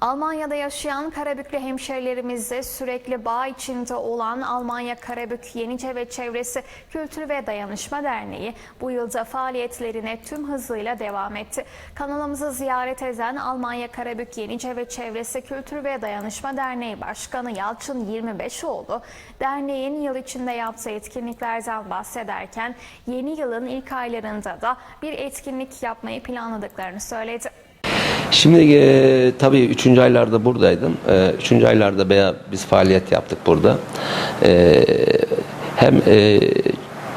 Almanya'da yaşayan Karabüklü hemşerilerimizle sürekli bağ içinde olan Almanya Karabük Yenice ve Çevresi Kültür ve Dayanışma Derneği bu yılda faaliyetlerine tüm hızıyla devam etti. Kanalımızı ziyaret eden Almanya Karabük Yenice ve Çevresi Kültür ve Dayanışma Derneği Başkanı Yalçın 25oğlu derneğin yıl içinde yaptığı etkinliklerden bahsederken yeni yılın ilk aylarında da bir etkinlik yapmayı planladıklarını söyledi. Şimdi e, tabii 3. aylarda buradaydım. 3. aylarda veya biz faaliyet yaptık burada. E, hem e,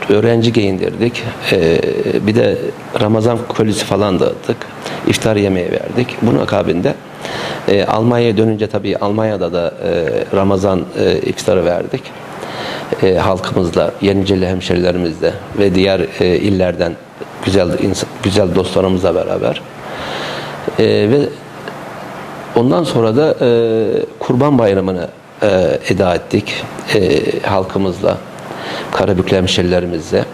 öğrenci giyindirdik. e, bir de Ramazan kolisi falan dağıttık. İftar yemeği verdik. Bunun akabinde e, Almanya'ya dönünce tabii Almanya'da da e, Ramazan e, iftarı verdik. E, halkımızla, Yeniceli hemşerilerimizle ve diğer e, illerden güzel güzel dostlarımızla beraber ee, ve ondan sonra da e, Kurban Bayramı'nı e, eda ettik e, halkımızla, Karabüklü hemşerilerimizle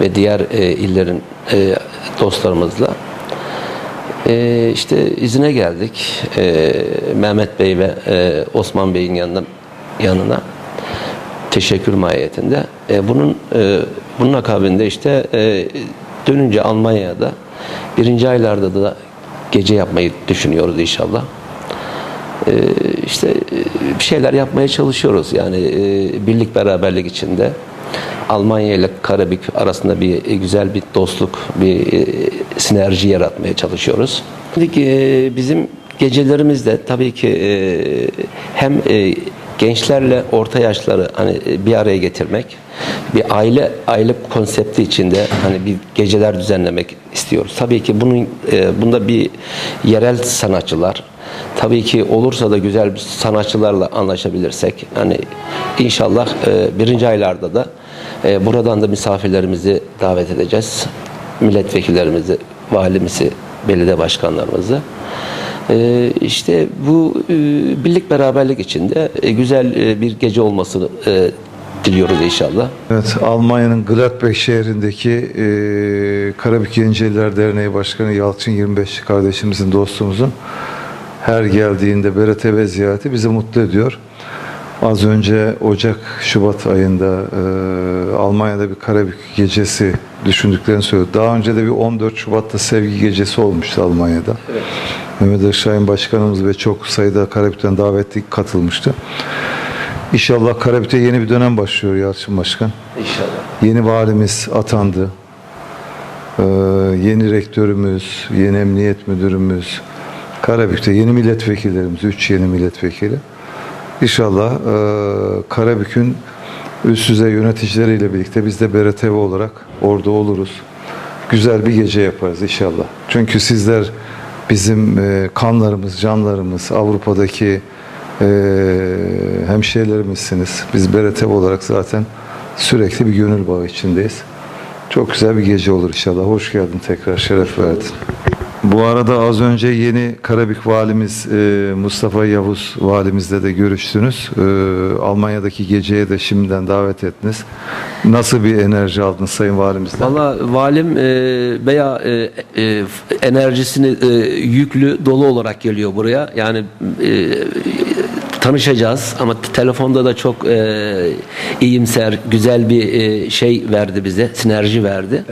ve diğer e, illerin e, dostlarımızla. E, işte izine geldik e, Mehmet Bey ve e, Osman Bey'in yanına, yanına teşekkür mahiyetinde. E, bunun e, bunun akabinde işte e, dönünce Almanya'da birinci aylarda da gece yapmayı düşünüyoruz inşallah. E, işte e, bir şeyler yapmaya çalışıyoruz yani e, birlik beraberlik içinde. Almanya ile Karabük arasında bir e, güzel bir dostluk, bir e, sinerji yaratmaya çalışıyoruz. Şimdi e, bizim gecelerimizde tabii ki e, hem e, gençlerle orta yaşları hani e, bir araya getirmek, bir aile aile konsepti içinde hani bir geceler düzenlemek istiyoruz. Tabii ki bunun e, bunda bir yerel sanatçılar, tabii ki olursa da güzel bir sanatçılarla anlaşabilirsek, hani inşallah e, birinci aylarda da e, buradan da misafirlerimizi davet edeceğiz. Milletvekillerimizi, valimizi, belediye başkanlarımızı. Ee, işte bu e, birlik beraberlik içinde e, güzel e, bir gece olmasını e, diliyoruz inşallah. Evet, Almanya'nın Gladbach şehrindeki e, Karabük Yeniceliler Derneği Başkanı Yalçın 25 kardeşimizin, dostumuzun her geldiğinde BRTV ziyareti bizi mutlu ediyor. Az önce Ocak, Şubat ayında e, Almanya'da bir Karabük gecesi düşündüklerini söyledi. Daha önce de bir 14 Şubat'ta sevgi gecesi olmuştu Almanya'da. Mehmet Aşahin Başkanımız ve çok sayıda Karabük'ten davetli katılmıştı. İnşallah Karabük'te yeni bir dönem başlıyor Yalçın Başkan. İnşallah. Yeni valimiz atandı. Ee, yeni rektörümüz, yeni emniyet müdürümüz, Karabük'te yeni milletvekillerimiz, üç yeni milletvekili. İnşallah e, Karabük'ün üst düzey yöneticileriyle birlikte biz de BRTV olarak orada oluruz. Güzel bir gece yaparız inşallah. Çünkü sizler bizim e, kanlarımız, canlarımız, Avrupa'daki e, hemşehrilerimizsiniz. Biz BRTV olarak zaten sürekli bir gönül bağı içindeyiz. Çok güzel bir gece olur inşallah. Hoş geldin tekrar, şeref verdin. Bu arada az önce yeni Karabük valimiz e, Mustafa Yavuz valimizle de görüştünüz. E, Almanya'daki geceye de şimdiden davet ettiniz. Nasıl bir enerji aldınız Sayın Valimizden? Valla valim e, veya e, e, enerjisini e, yüklü dolu olarak geliyor buraya. Yani e, tanışacağız ama telefonda da çok e, iyimser, güzel bir e, şey verdi bize, sinerji verdi.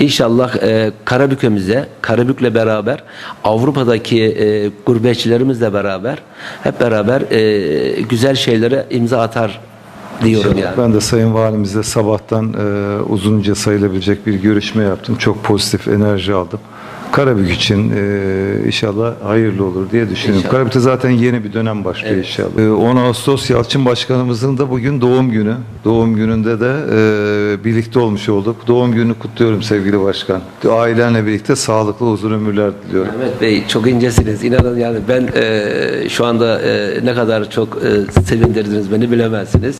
İnşallah e, Karabük'ümüze, Karabük'le beraber Avrupa'daki e, gurbetçilerimizle beraber hep beraber e, güzel şeylere imza atar diyorum yani. Ben de Sayın Valimizle sabahtan e, uzunca sayılabilecek bir görüşme yaptım. Çok pozitif enerji aldım. Karabük için e, inşallah hayırlı olur diye düşünüyorum. İnşallah. Karabük'te zaten yeni bir dönem başlıyor Evet. inşallah. E, 10 Ağustos Yalçın Başkanımızın da bugün doğum günü. Doğum gününde de e, birlikte olmuş olduk. Doğum gününü kutluyorum sevgili başkan. Ailenle birlikte sağlıklı uzun ömürler diliyorum. Mehmet Bey çok incesiniz. İnanın yani ben e, şu anda e, ne kadar çok e, sevindirdiniz beni bilemezsiniz.